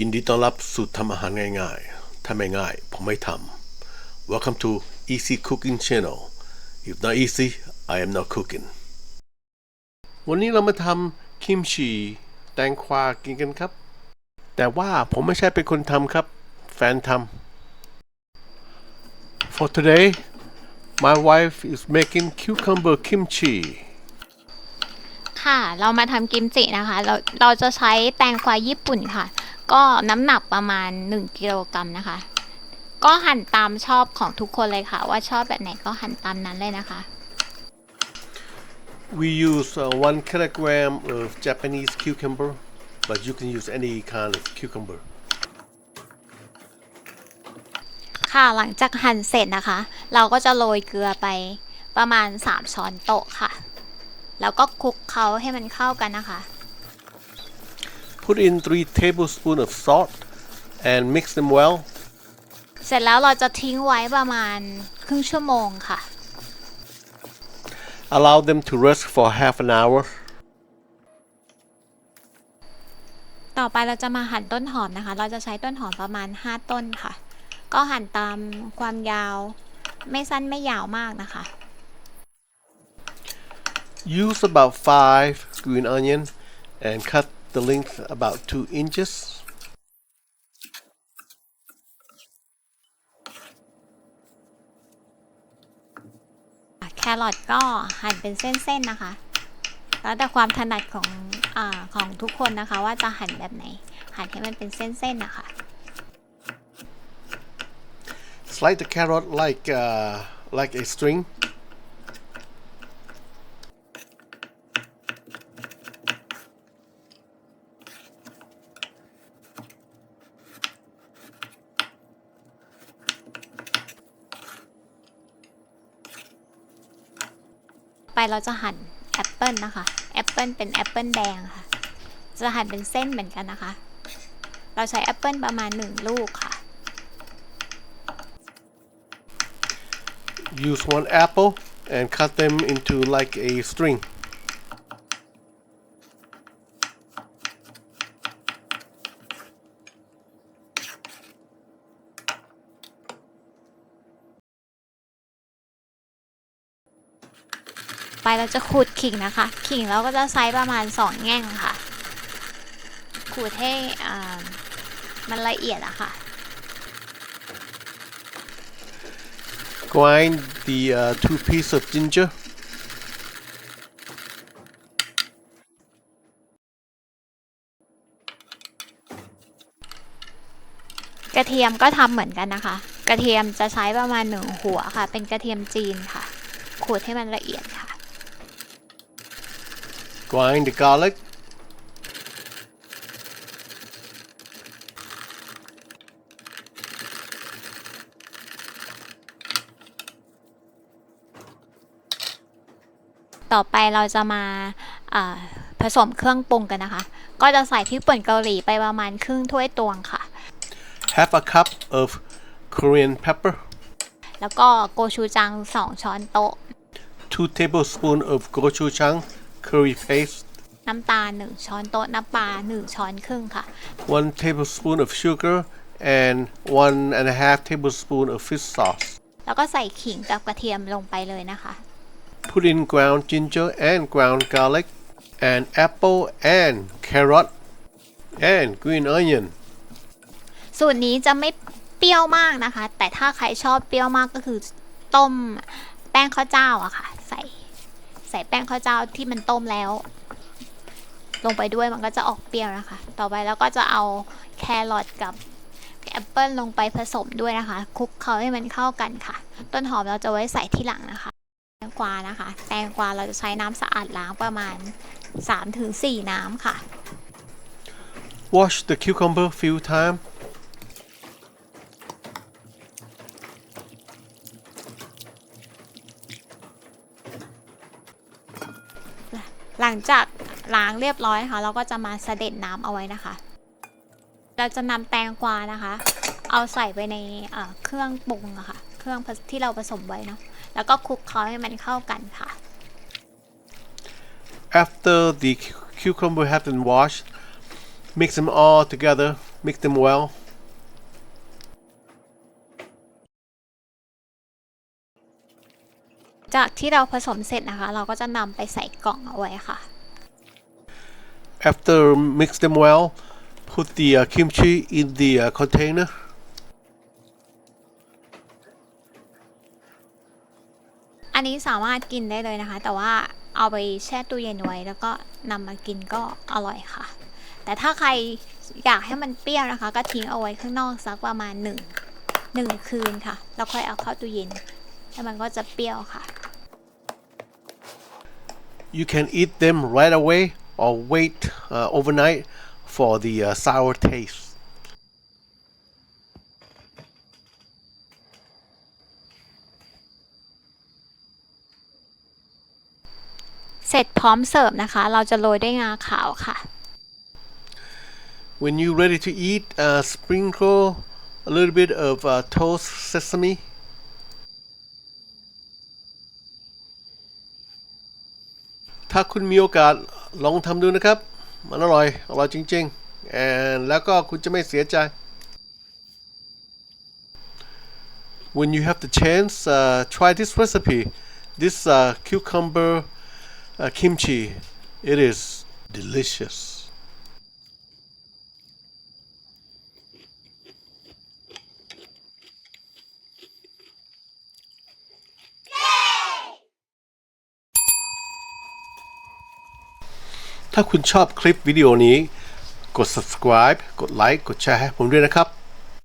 ยินดีต้อนรับสู่ทำอาหารง่ายๆ ถ้าไม่ง่ายผมไม่ทำ Welcome to Easy Cooking Channel If not easy I am not cooking วันนี้เรามาทำคิมชีแตงควากินกันครับ แต่ว่าผมไม่ใช่เป็นคนทำครับ แฟนทำ For today my wife is making cucumber kimchi ค่ะ เรามาทำกิมจินะคะ เราเราจะใช้แตงกวาญี่ปุ่นค่ะ ก็น้ำหนักประมาณ 1กิโลกรัมนะคะ ก็หั่นตามชอบของทุกคนเลยค่ะ ว่าชอบแบบไหนก็หั่นตามนั้นเลยนะคะ We use uh, one kilogram of Japanese cucumber, but you can use any kind of cucumber. ค่ะหลังจากหั่นเสร็จนะคะ เราก็จะโรยเกลือไปประมาณ 3 ช้อนโต๊ะค่ะ แล้วก็คลุกเคล้าให้มันเข้ากันนะคะ Put in three tablespoons of salt and mix them well. เสร็จแล้วเราจะทิ้งไว้ประมาณครึ่งชั่วโมงค่ะ Allow them to rest for half an hour. ต่อไปเราจะมาหั่นต้นหอมนะคะ เราจะใช้ต้นหอมประมาณ 5 ต้นค่ะ ก็หั่นตามความยาว ไม่สั้นไม่ยาวมากนะคะ Use about five green onion and cut the length about two inches. แครอทก็หั่นเป็นเส้นๆนะคะ แล้วแต่ความถนัดของอาของทุกคนนะคะ ว่าจะหั่นแบบไหน หั่นให้มันเป็นเส้นๆนะคะ Slice the carrot like uh, like a string. ไปเราจะหั่นแอปเปิลนะคะแอปเปิลเป็นแอปเปิลแดงค่ะ จะหั่นเป็นเส้นเหมือนกันนะคะ เราใช้แอปเปิลประมาณ 1 ลูกค่ะ Use one apple and cut them into like a string. ไปเราจะขูดขิงนะคะ ขิงเราก็จะใช้ประมาณ 2 แง่งค่ะ ขูดให้อ่ามันละเอียดอะค่ะ Grind the uh, two pieces of ginger. กระเทียมก็ทำเหมือนกันนะคะ กระเทียมจะใช้ประมาณหนึ่งหัวค่ะ เป็นกระเทียมจีนค่ะ ขูดให้มันละเอียดค่ะ Grind the garlic. ต่อไปเราจะมาอ่าผสมเครื่องปรุงกันนะคะ ก็จะใส่พริกป่นเกาหลีไปประมาณครึ่งถ้วยตวงค่ะ Half a cup of Korean pepper. แล้วก็โกชูจัง 2 ช้อนโต๊ะ Two tablespoons of gochujang curry paste. น้ำตาล 1 ช้อนโต๊ะน้ำปลา1 ช้อนครึ่งค่ะ One tablespoon of sugar and one and a half tablespoon of fish sauce. แล้วก็ใส่ขิงกับกระเทียมลงไปเลยนะคะ Put in ground ginger and ground garlic and apple and carrot and green onion. สูตรนี้จะไม่เปรี้ยวมากนะคะ แต่ถ้าใครชอบเปรี้ยวมากก็คือต้มแป้งข้าวเจ้าอะค่ะใส่ใส่แป้งข้าวเจ้าที่มันต้มแล้ว ลงไปด้วยมันก็จะออกเปรี้ยวนะคะ ต่อไปแล้วก็จะเอาแครอทกับแอปเปิลลงไปผสมด้วยนะคะคลุกเคล้าให้มันเข้ากันค่ะ ต้นหอมเราจะไว้ใส่ที่หลังนะคะ แตงกวานะคะ แตงกวาเราจะใช้น้ำสะอาดล้างประมาณ 3-4 น้ำค่ะ Wash the cucumber few times. หลังจากล้างเรียบร้อยนะคะเราก็จะมาเสด็จน้ำเอาไว้นะคะ เราจะนำแตงกวานะคะ เอาใส่ไปในเครื่องปรุงอะค่ะ เครื่องที่เราผสมไว้เนาะ แล้วก็คลุกเคล้าให้มันเข้ากันค่ะ After the cu- cucumber has been washed, mix them all together mix them well จากที่เราผสมเสร็จนะคะ เราก็จะนำไปใส่กล่องเอาไว้ค่ะ after mix them well put the uh, kimchi in the uh, container อันนี้สามารถกินได้เลยนะคะ แต่ว่าเอาไปแช่ตู้เย็นไว้แล้วก็นำมากินก็อร่อยค่ะ แต่ถ้าใครอยากให้มันเปรี้ยวนะคะ ก็ทิ้งเอาไว้ข้างนอกสักประมาณหนึ่งหนึ่งคืนค่ะ แล้วค่อยเอาเข้าตู้เย็นแล้วมันก็จะเปรี้ยวค่ะ you can eat them right away or wait uh, overnight for the uh, sour taste เสร็จพร้อมเสิร์ฟนะคะ เราจะโรยด้วยงาขาวค่ะ when you're ready to eat uh, sprinkle a little bit of uh, toast sesame ถ้าคุณมีโอกาสลองทำดูนะครับ มันอร่อย อร่อยจริงๆ แล้วก็คุณจะไม่เสียใจ when you have the chance uh, try this recipe this uh, cucumber uh, kimchi it is delicious ถ้าคุณชอบคลิปวิดีโอนี้ กด subscribe กดไลค์กดแชร์ให้ผมด้วยนะครับ